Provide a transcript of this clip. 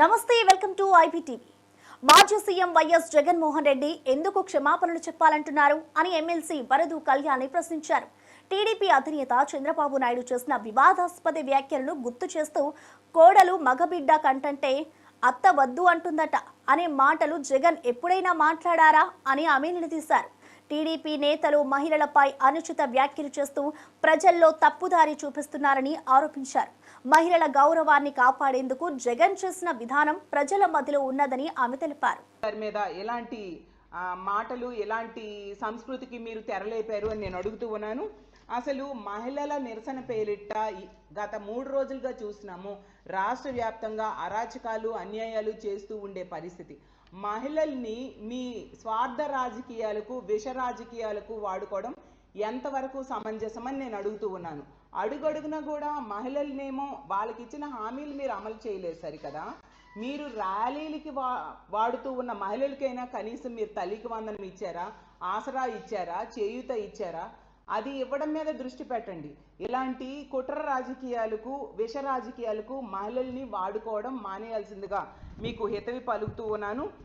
నమస్తే welcome to IPTV. మాజీ CM YS Jaganmohan Reddy ఎందుకు క్షమాపణలు చెప్పాలంటున్నారు అని ఎమ్మెల్సీ వరదు కళ్యాణి ప్రశ్నించారు. టీడీపీ అధినేత చంద్రబాబు నాయుడు చేసిన వివాదాస్పద వ్యాఖ్యలను గుర్తు చేస్తూ కోడలు మగబిడ్డ కంటంటే అత్త వద్దు అంటుందట అనే మాటలు జగన్ ఎప్పుడైనా మాట్లాడారా అని ఆమె నిలదీశారు. టీడీపీ నేతలు మహిళలపై అనుచిత వ్యాఖ్యలు చేస్తూ ప్రజల్లో తప్పుదారి చూపిస్తున్నారని ఆరోపించారు. మహిళల గౌరవాన్ని కాపాడేందుకు జగన్ చేసిన విధానం ప్రజల మధ్యలో ఉన్నదని ఆమె తెలిపారు. మీద ఎలాంటి మాటలు ఎలాంటి సంస్కృతికి మీరు తెరలేపారు అని నేను అడుగుతూ ఉన్నాను. అసలు మహిళల నిరసన పేరిట గత మూడు రోజులుగా చూసినాము రాష్ట్ర వ్యాప్తంగా అరాచకాలు అన్యాయాలు చేస్తూ ఉండే పరిస్థితి. మహిళల్ని మీ స్వార్థ రాజకీయాలకు విష రాజకీయాలకు వాడుకోవడం ఎంతవరకు సమంజసమని నేను అడుగుతూ ఉన్నాను. అడుగడుగునా కూడా మహిళలనేమో వాళ్ళకి ఇచ్చిన హామీలు మీరు అమలు చేయలేదు సరికదా? మీరు ర్యాలీలకి వా వాడుతూ ఉన్న మహిళలకైనా కనీసం మీరు తల్లికి వందనం ఇచ్చారా? ఆసరా ఇచ్చారా? చేయూత ఇచ్చారా? అది ఇవ్వడం మీద దృష్టి పెట్టండి. ఇలాంటి కుట్ర రాజకీయాలకు విష రాజకీయాలకు మహిళల్ని వాడుకోవడం మానేయాల్సిందిగా మీకు హితవి పలుకుతూ ఉన్నాను.